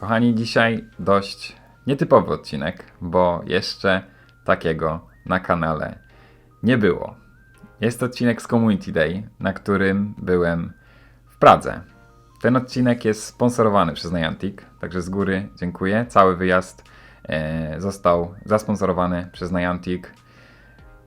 Kochani, dzisiaj dość nietypowy odcinek, bo jeszcze takiego na kanale nie było. Jest odcinek z Community Day, na którym byłem w Pradze. Ten odcinek jest sponsorowany przez Niantic, także z góry dziękuję. Cały wyjazd e, został zasponsorowany przez Niantic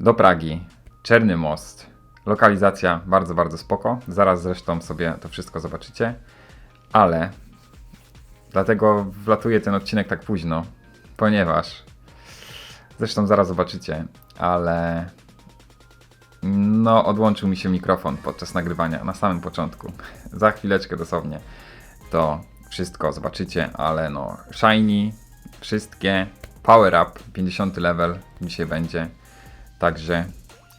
do Pragi. Czerny Most. Lokalizacja bardzo, bardzo spoko. Zaraz zresztą sobie to wszystko zobaczycie. Ale dlatego wlatuje ten odcinek tak późno, ponieważ zresztą zaraz zobaczycie, ale no odłączył mi się mikrofon podczas nagrywania na samym początku. Za chwileczkę dosłownie to wszystko zobaczycie, ale no shiny, wszystkie, power up, 50 level dzisiaj będzie. Także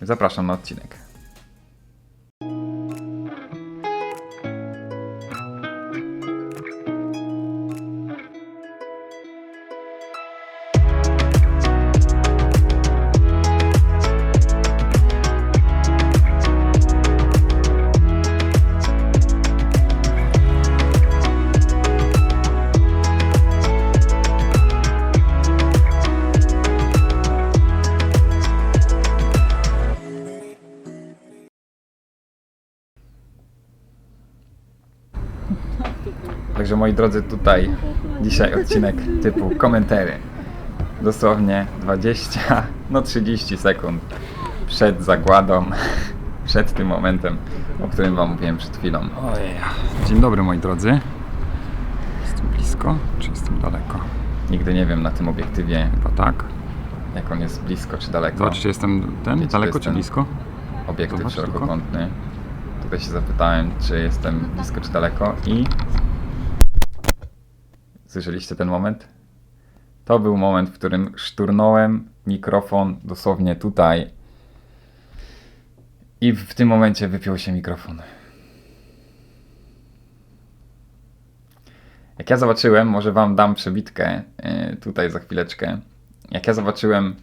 zapraszam na odcinek. Moi drodzy, tutaj dzisiaj odcinek typu komentary. Dosłownie 20, no 30 sekund przed zagładą, przed tym momentem, o którym wam mówiłem przed chwilą. Dzień dobry moi drodzy. Jestem blisko, czy jestem daleko? Nigdy nie wiem na tym obiektywie, Chyba tak. jak on jest blisko czy daleko. Zobacz, czy jestem ten, Wiecie, daleko jest czy ten- blisko? obiektyw Zobacz tylko. szerokokątny. Tutaj się zapytałem, czy jestem blisko, czy daleko i... Słyszeliście ten moment? To był moment, w którym szturnąłem mikrofon dosłownie tutaj i w tym momencie wypiął się mikrofon. Jak ja zobaczyłem, może wam dam przebitkę yy, tutaj za chwileczkę. Jak ja zobaczyłem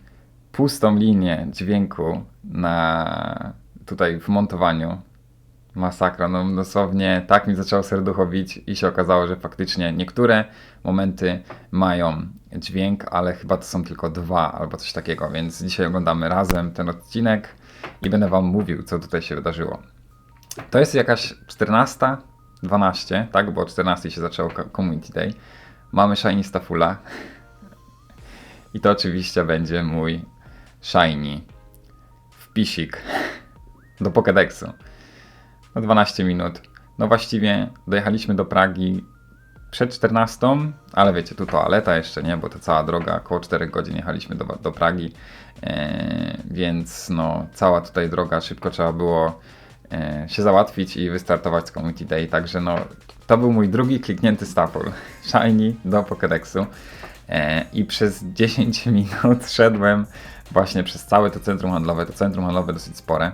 pustą linię dźwięku na tutaj w montowaniu, masakra, no dosłownie tak mi zaczęło serducho bić i się okazało, że faktycznie niektóre momenty mają dźwięk, ale chyba to są tylko dwa albo coś takiego, więc dzisiaj oglądamy razem ten odcinek i będę wam mówił, co tutaj się wydarzyło. To jest jakaś 14, 12, tak, bo o 14 się zaczęło co- Community Day. Mamy Shiny Stafula i to oczywiście będzie mój Shiny wpisik do Pokédexu. No 12 minut. No właściwie dojechaliśmy do Pragi przed 14, ale wiecie, tu toaleta jeszcze nie, bo to cała droga, około 4 godzin jechaliśmy do, do Pragi, e, więc no cała tutaj droga, szybko trzeba było e, się załatwić i wystartować z Community Day, także no to był mój drugi kliknięty staple, Shiny do Pokédexu. E, i przez 10 minut szedłem właśnie przez całe to centrum handlowe, to centrum handlowe dosyć spore,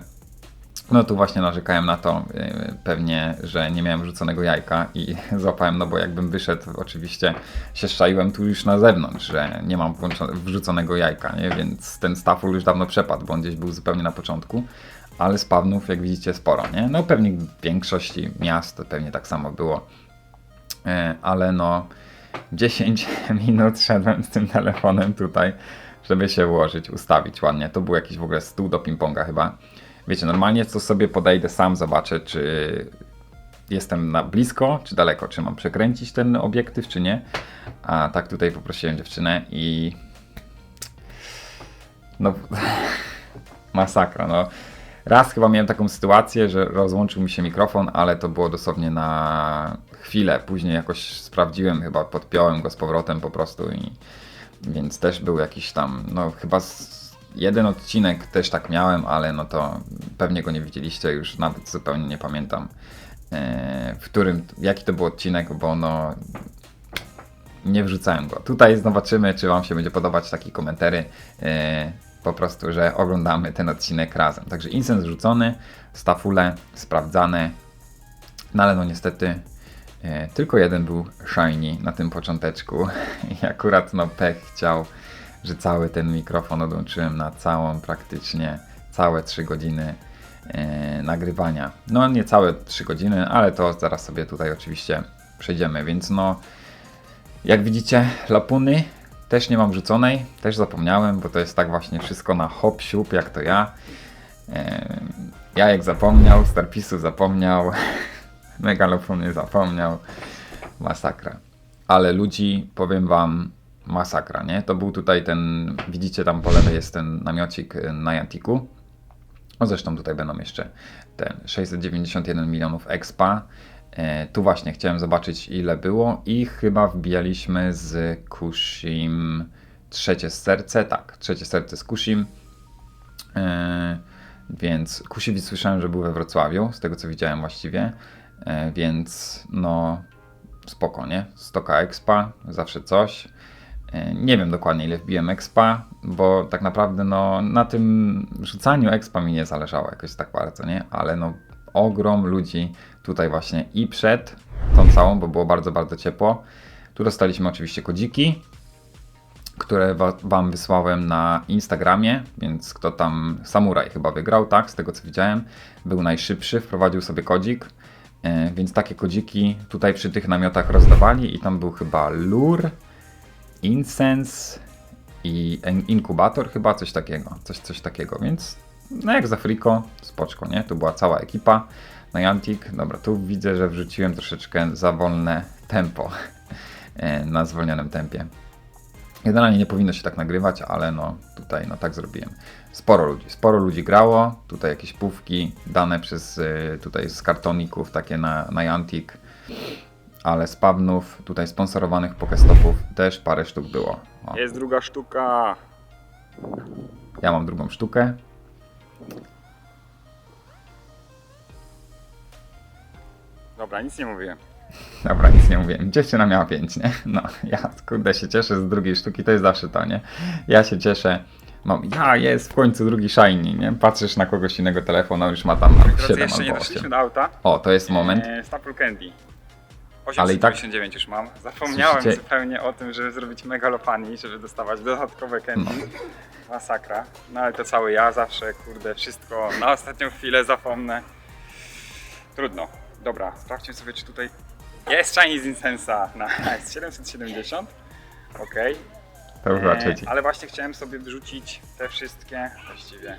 no tu właśnie narzekałem na to yy, pewnie, że nie miałem wrzuconego jajka i złapałem, no bo jakbym wyszedł, oczywiście się szczaiłem tu już na zewnątrz, że nie mam wrzuconego jajka, nie? więc ten staful już dawno przepadł, bo on gdzieś był zupełnie na początku, ale spawnów, jak widzicie, sporo, nie? No pewnie w większości miast pewnie tak samo było, E, ale no 10 minut szedłem z tym telefonem tutaj, żeby się ułożyć, ustawić ładnie. To był jakiś w ogóle stół do ping-ponga chyba. Wiecie, normalnie to sobie podejdę sam, zobaczę, czy jestem na blisko, czy daleko, czy mam przekręcić ten obiektyw, czy nie. A tak tutaj poprosiłem dziewczynę i no masakra, no. Raz chyba miałem taką sytuację, że rozłączył mi się mikrofon, ale to było dosłownie na chwilę. Później jakoś sprawdziłem, chyba podpiąłem go z powrotem po prostu i więc też był jakiś tam, no chyba z, jeden odcinek też tak miałem, ale no to pewnie go nie widzieliście, już nawet zupełnie nie pamiętam e, w którym, jaki to był odcinek, bo no nie wrzucałem go. Tutaj zobaczymy, czy Wam się będzie podobać takie komentary. e, po prostu, że oglądamy ten odcinek razem. Także incens rzucony, stafule sprawdzane, no ale no niestety e, tylko jeden był shiny na tym począteczku i akurat no pech chciał, że cały ten mikrofon odłączyłem na całą praktycznie całe 3 godziny e, nagrywania. No nie całe 3 godziny, ale to zaraz sobie tutaj oczywiście przejdziemy, więc no Jak widzicie, lapuny też nie mam rzuconej, też zapomniałem, bo to jest tak właśnie wszystko na hop siup, jak to ja. Em, Jajek zapomniał, Starpisu zapomniał, Megalofuny zapomniał. Masakra. Ale ludzi, powiem wam, masakra, nie? To był tutaj ten, widzicie tam po lewej jest ten namiocik y, na Jantiku. O zresztą tutaj będą jeszcze ten 691 milionów expa. E, tu właśnie chciałem zobaczyć ile było i chyba wbijaliśmy z Kushim trzecie serce, tak, trzecie serce z Kushim. E, więc Kusiewicz słyszałem, że był we Wrocławiu, z tego co widziałem właściwie, e, więc no spoko, nie? Stoka Expa, zawsze coś. E, Nie wiem dokładnie ile wbiłem Expa, bo tak naprawdę no na tym rzucaniu Expa mi nie zależało jakoś tak bardzo, nie? Ale no ogrom ludzi tutaj właśnie i przed tą całą, bo było bardzo, bardzo ciepło. Tu dostaliśmy oczywiście kodziki, które wa- Wam wysłałem na Instagramie, więc kto tam, Samuraj chyba wygrał, tak, z tego co widziałem, był najszybszy, wprowadził sobie kodzik, e, więc takie kodziki tutaj przy tych namiotach rozdawali i tam był chyba lure, incense i in- inkubator chyba, coś takiego, coś, coś takiego, więc no jak za friko, spoczko, nie, tu była cała ekipa na Jantik, dobra, tu widzę, że wrzuciłem troszeczkę za wolne tempo, e, na zwolnionym tempie. Generalnie nie powinno się tak nagrywać, ale no tutaj no tak zrobiłem. Sporo ludzi, sporo ludzi grało. Tutaj jakieś pówki dane przez y, tutaj z kartoników takie na, Jantik. Ale z pawnów, tutaj sponsorowanych pokestopów też parę sztuk było. O, Jest druga sztuka. ja mam drugą sztukę. Dobra, nic nie mówię. Dobra, nic nie mówiłem. Dziewczyna miała 5, nie? No, ja kurde się cieszę z drugiej sztuki, to jest zawsze to, nie? Ja się cieszę. Mam, ja jest w końcu drugi shiny, nie? Patrzysz na kogoś innego telefonu, już ma tam Drodzy, 7 jeszcze nie albo doszliśmy 8. do auta. O, to jest moment. E, Staple Candy. Ale i tak- 899 już mam. Zapomniałem Słyszycie? zupełnie o tym, żeby zrobić megalopanii, żeby dostawać dodatkowe candy. Masakra. No ale to cały ja zawsze, kurde, wszystko na ostatnią chwilę zapomnę. Trudno. Dobra, sprawdźmy sobie, czy tutaj jest Chinese Incensa. Nice, 770. Okej. To już była E. Ale właśnie chciałem sobie wrzucić te wszystkie właściwie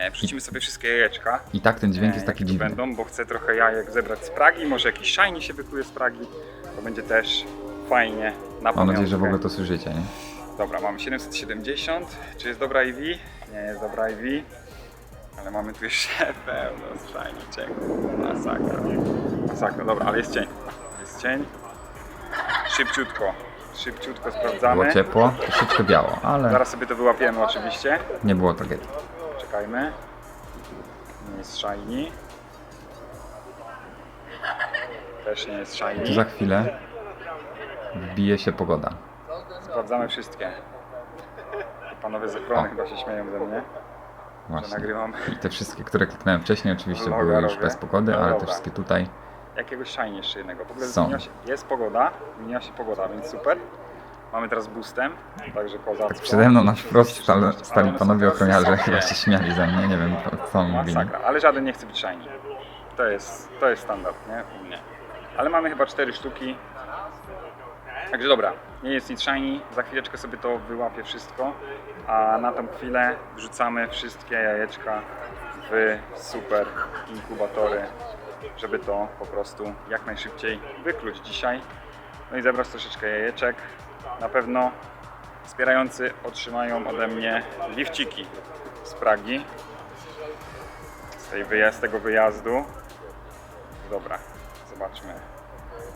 E, wrzucimy sobie wszystkie jajeczka. I tak ten dźwięk e, jest taki jakie tu dziwny. będą, bo chcę trochę jajek zebrać z Pragi, może jakiś shiny się wykuje z Pragi. To będzie też fajnie na Mam nadzieję, że w pamiątkę. ogóle to słyszycie, nie? Dobra, mamy 770. Czy jest dobra IV? Nie jest dobra IV. Ale mamy tu jeszcze pełno shiny Masakra. Masakra, dobra, ale jest cień. Jest cień. Szybciutko. Szybciutko sprawdzamy. Było ciepło, troszeczkę biało, ale Zaraz sobie to wyłapiemy oczywiście. nie było tragedii. Czekajmy. Nie jest shiny. Też nie jest Tu shiny. za chwilę wbije się pogoda. Sprawdzamy wszystkie. Panowie z ochrony O. chyba się śmieją ze mnie, że Właśnie. nagrywam I te wszystkie, które kliknąłem wcześniej, oczywiście były już robię. bez pogody, No ale te dobra. wszystkie tutaj jakiegoś shiny jeszcze jednego. W ogóle Są. zmieniła się, jest pogoda, zmieniła się pogoda, więc super. Mamy teraz boostem, także kozacko. tak przede mną na wprost stali, stali panowie ochroniarze, chyba się śmiali ze mnie, nie wiem co mówili. Masakra, ale żaden nie chce być shiny. To jest, to jest standard, nie? U mnie. Ale mamy chyba cztery sztuki. Także dobra, nie jest nic shiny, za chwileczkę sobie to wyłapię wszystko, a na tą chwilę wrzucamy wszystkie jajeczka w super inkubatory, żeby to po prostu jak najszybciej wykluć dzisiaj. No i zebrać troszeczkę jajeczek. Na pewno wspierający otrzymają ode mnie gifciki z Pragi z, tej wyjazd, tego wyjazdu. Dobra, zobaczmy.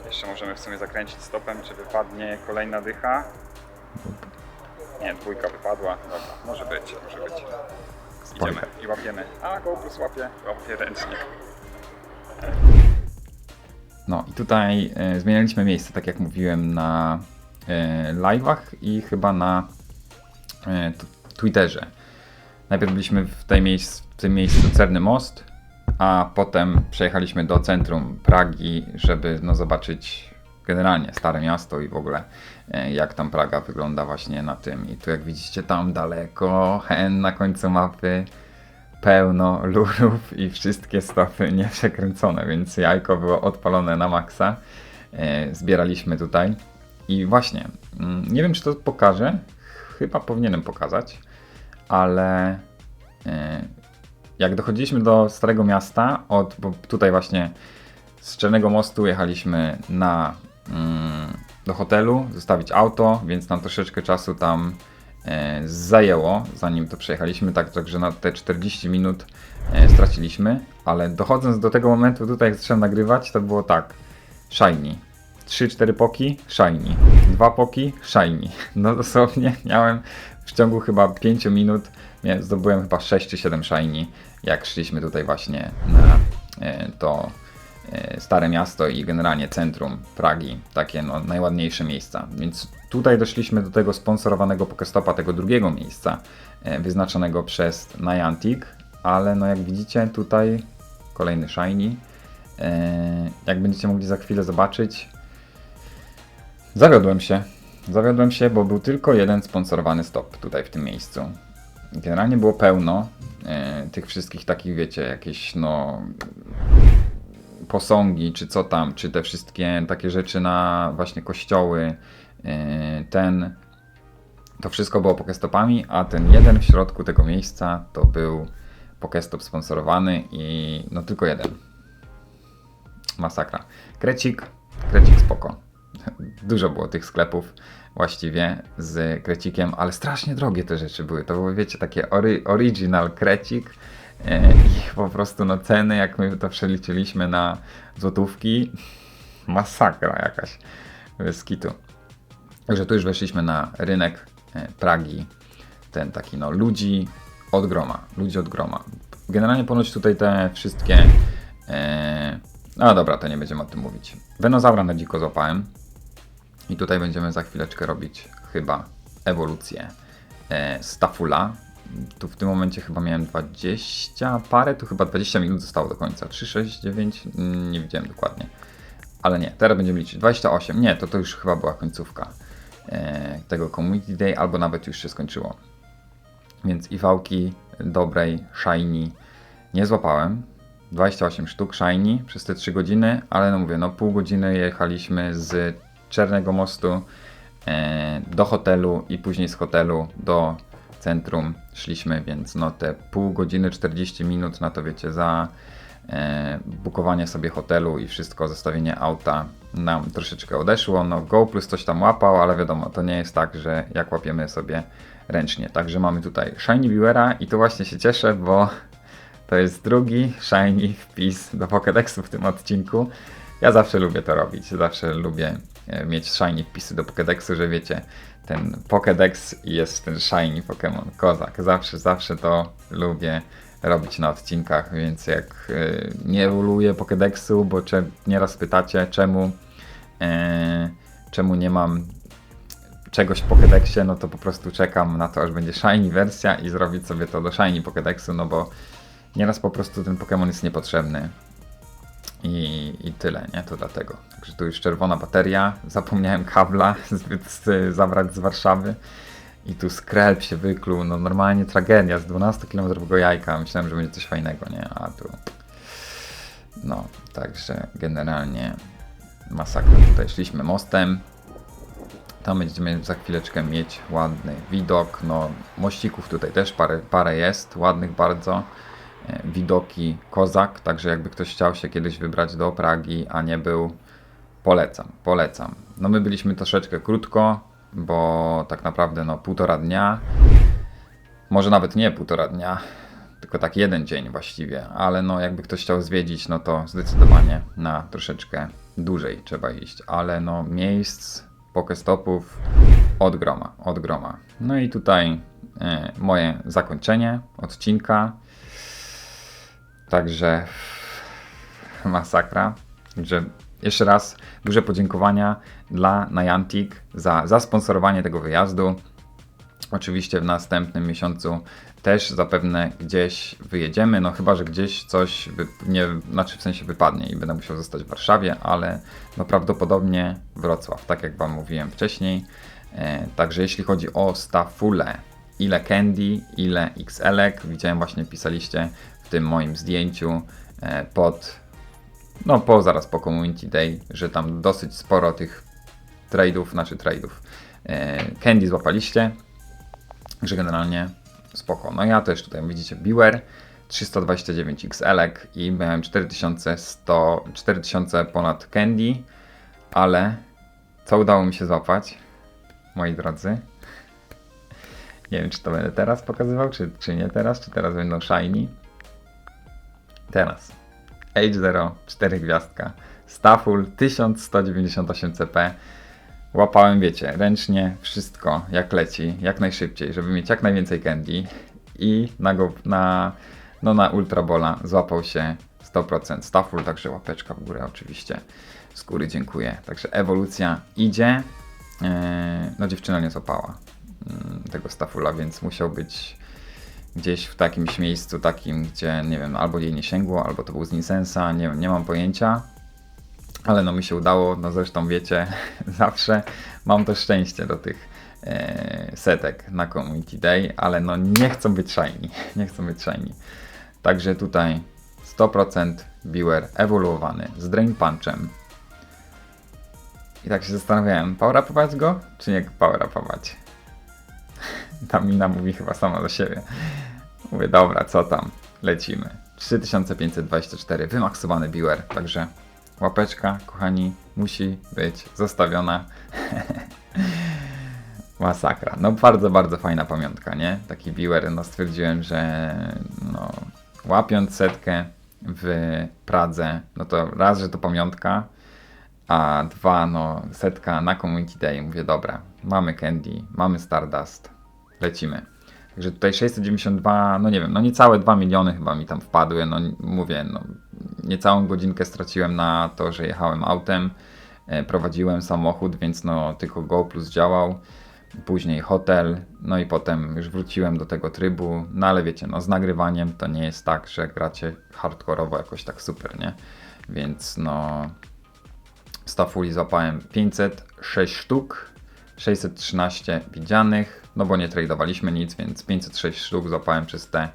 Jeszcze możemy w sumie zakręcić stopem, czy wypadnie kolejna dycha. Nie, dwójka wypadła. Dobra, może być, może być. Idziemy i łapiemy. A, GoPlus łapie, łapie ręcznie. No i tutaj e, zmienialiśmy miejsce, tak jak mówiłem na live'ach i chyba na e, Twitterze. Najpierw byliśmy w, tej miejsc, w tym miejscu Cerny Most, a potem przejechaliśmy do centrum Pragi, żeby no, zobaczyć generalnie Stare Miasto i w ogóle e, jak tam Praga wygląda właśnie na tym. I tu jak widzicie tam daleko, hen na końcu mapy, pełno lurów i wszystkie stopy nieprzekręcone, więc jajko było odpalone na maksa. E, zbieraliśmy tutaj i właśnie, mm, nie wiem czy to pokażę, chyba powinienem pokazać, ale e, jak dochodziliśmy do Starego Miasta, od, bo tutaj właśnie z Czarnego Mostu jechaliśmy na, mm, do hotelu, zostawić auto, więc nam troszeczkę czasu tam e, zajęło, zanim to przejechaliśmy, tak, także na te 40 minut e, straciliśmy, ale dochodząc do tego momentu tutaj, jak zacząłem nagrywać, to było tak, shiny, 3-4 poki, shiny, 2 poki, shiny, no dosłownie miałem w ciągu chyba 5 minut, zdobyłem chyba 6 czy 7 shiny, jak szliśmy tutaj właśnie na e, to e, stare miasto i generalnie centrum Pragi, takie no, najładniejsze miejsca. Więc tutaj doszliśmy do tego sponsorowanego Pokestopa, tego drugiego miejsca, e, wyznaczonego przez Niantic, ale no jak widzicie tutaj kolejny shiny. Jak będziecie mogli za chwilę zobaczyć, zawiodłem się. Zawiodłem się, bo był tylko jeden sponsorowany stop tutaj w tym miejscu. Generalnie było pełno e, tych wszystkich takich, wiecie, jakieś no posągi, czy co tam, czy te wszystkie takie rzeczy na właśnie kościoły, e, ten, to wszystko było pokestopami, a ten jeden w środku tego miejsca to był pokestop sponsorowany i no tylko jeden. Masakra. Krecik, krecik spoko. Dużo było tych sklepów właściwie z krecikiem, ale strasznie drogie te rzeczy były. To były, wiecie, takie ori original krecik e, i po prostu no ceny, jak my to przeliczyliśmy na złotówki, masakra jakaś z kitu. Także tu już weszliśmy na rynek e, Pragi, ten taki no ludzi od groma, ludzi od groma. Generalnie ponoć tutaj te wszystkie e, no dobra, to nie będziemy o tym mówić. Wenozaura na dziko złapałem. I tutaj będziemy za chwileczkę robić chyba ewolucję e, Stafula. Tu w tym momencie chyba miałem 20 parę, tu chyba 20 minut zostało do końca. 3, 6, 9, mm, nie widziałem dokładnie. Ale nie, teraz będziemy liczyć. 28, nie, to to już chyba była końcówka e, tego Community Day, albo nawet już się skończyło. Więc iwałki dobrej, shiny nie złapałem. 28 sztuk shiny przez te 3 godziny, ale no mówię, no pół godziny jechaliśmy z Czarnego Mostu e, do hotelu i później z hotelu do centrum szliśmy, więc no te pół godziny, 40 minut na to wiecie, za e, bukowanie sobie hotelu i wszystko, zostawienie auta nam troszeczkę odeszło. No Go Plus coś tam łapał, ale wiadomo, to nie jest tak, że jak łapiemy sobie ręcznie. Także mamy tutaj Shiny Viewera i tu właśnie się cieszę, bo to jest drugi shiny wpis do Pokédexu w tym odcinku. Ja zawsze lubię to robić, zawsze lubię mieć shiny wpisy do Pokédexu, że wiecie, ten Pokédex jest ten shiny Pokémon Kozak. Zawsze, zawsze to lubię robić na odcinkach, więc jak e, nie ewoluuję Pokédexu, bo nieraz pytacie czemu, e, czemu nie mam czegoś w Pokédexie, no to po prostu czekam na to, aż będzie shiny wersja i zrobić sobie to do shiny Pokédexu, no bo nieraz po prostu ten Pokémon jest niepotrzebny. I, I tyle, nie? To dlatego. Także tu już czerwona bateria. Zapomniałem kabla zbyt z, zabrać z Warszawy. I tu skrelp się wykluł. No normalnie tragedia. Z 12 km jajka. Myślałem, że będzie coś fajnego, nie? A tu... No, także generalnie masakra. Tutaj szliśmy mostem. Tam będziemy za chwileczkę mieć ładny widok. No, mościków tutaj też parę, parę jest, ładnych bardzo. E, Widoki kozak, także jakby ktoś chciał się kiedyś wybrać do Pragi, a nie był, polecam, polecam. No my byliśmy troszeczkę krótko, bo tak naprawdę no półtora dnia, może nawet nie półtora dnia, tylko tak jeden dzień właściwie, ale no jakby ktoś chciał zwiedzić, no to zdecydowanie na troszeczkę dłużej trzeba iść, ale no miejsc, pokestopów od groma, od groma. No i tutaj e, moje zakończenie odcinka. Także masakra. Także jeszcze raz duże podziękowania dla Niantic za zasponsorowanie tego wyjazdu. Oczywiście w następnym miesiącu też zapewne gdzieś wyjedziemy, no chyba, że gdzieś coś, wy, nie, znaczy w sensie wypadnie i będę musiał zostać w Warszawie, ale no prawdopodobnie Wrocław, tak jak Wam mówiłem wcześniej. E, także jeśli chodzi o Stafulę, ile candy, ile XL-ek. Widziałem właśnie, pisaliście tym moim zdjęciu e, pod, no po zaraz po Community Day, że tam dosyć sporo tych trade'ów, znaczy trade'ów, e, candy złapaliście, że generalnie spoko. No ja też tutaj widzicie Biwer 329 XL-ek i miałem 4100, 4000 ponad candy, ale co udało mi się złapać, moi drodzy? Nie wiem, czy to będę teraz pokazywał, czy, czy nie teraz, czy teraz będą shiny. Teraz. H0, 4 gwiazdka. Stafful 1198 CP. Łapałem, wiecie, ręcznie wszystko, jak leci, jak najszybciej, żeby mieć jak najwięcej candy. I na, na, no na Ultra Bola złapał się 100% Stafful, także łapeczka w górę oczywiście. Z góry dziękuję. Także ewolucja idzie. Eee, No dziewczyna nie złapała mm, tego Staffula, więc musiał być gdzieś w takimś miejscu takim, gdzie nie wiem, albo jej nie sięgło, albo to był z Nisensa, nie, nie mam pojęcia. Ale no mi się udało, no zresztą wiecie, zawsze mam to szczęście do tych e, setek na Community Day, ale no nie chcą być shiny, nie chcą być shiny. Także tutaj 100% Biwer ewoluowany z Drain Punchem. I tak się zastanawiałem, power upować go, czy nie power upować? Ta mina mówi chyba sama do siebie. Mówię, dobra, co tam, lecimy. 3524, wymaksowany Biwer, także łapeczka, kochani, musi być zostawiona. Masakra. No bardzo, bardzo fajna pamiątka, nie? Taki Biwer, no stwierdziłem, że no, łapiąc setkę w Pradze, no to raz, że to pamiątka, a dwa, no setka na Community Day. Mówię, dobra, mamy Candy, mamy Stardust, lecimy. Także tutaj 692, no nie wiem, no niecałe 2 miliony chyba mi tam wpadły, no mówię, no niecałą godzinkę straciłem na to, że jechałem autem, e, prowadziłem samochód, więc no tylko Go Plus działał, później hotel, no i potem już wróciłem do tego trybu, no ale wiecie, no z nagrywaniem to nie jest tak, że gracie hardkorowo jakoś tak super, nie? Więc no Stafuli złapałem 506 sztuk, 613 widzianych, no bo nie tradowaliśmy nic, więc 506 sztuk złapałem przez te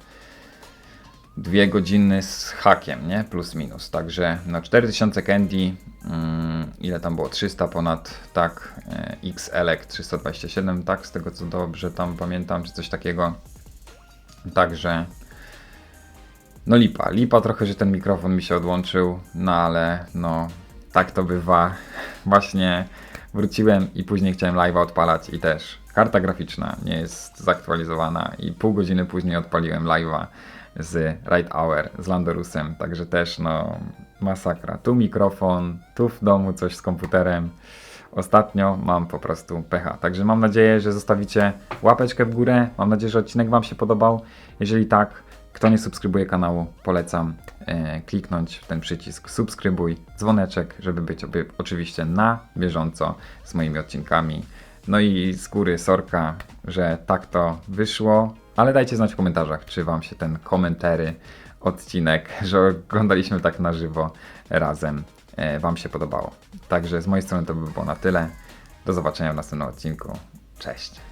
dwie godziny z hakiem, nie? Plus minus. Także no 4000 candy, mm, ile tam było? 300 ponad, tak, e, XL 327, tak, z tego co dobrze tam pamiętam, czy coś takiego. Także no lipa, lipa trochę, że ten mikrofon mi się odłączył, no ale no tak to bywa. Właśnie wróciłem i później chciałem live'a odpalać i też karta graficzna nie jest zaktualizowana i pół godziny później odpaliłem live'a z Right Hour, z Landorusem, także też no masakra. Tu mikrofon, tu w domu coś z komputerem. Ostatnio mam po prostu pecha. Także mam nadzieję, że zostawicie łapeczkę w górę. Mam nadzieję, że odcinek Wam się podobał. Jeżeli tak, kto nie subskrybuje kanału, polecam e, kliknąć w ten przycisk subskrybuj, dzwoneczek, żeby być oczywiście na bieżąco z moimi odcinkami. No i z góry sorka, że tak to wyszło, ale dajcie znać w komentarzach, czy Wam się ten komentary odcinek, że oglądaliśmy tak na żywo razem, e, Wam się podobało. Także z mojej strony to by było na tyle. Do zobaczenia w następnym odcinku. Cześć.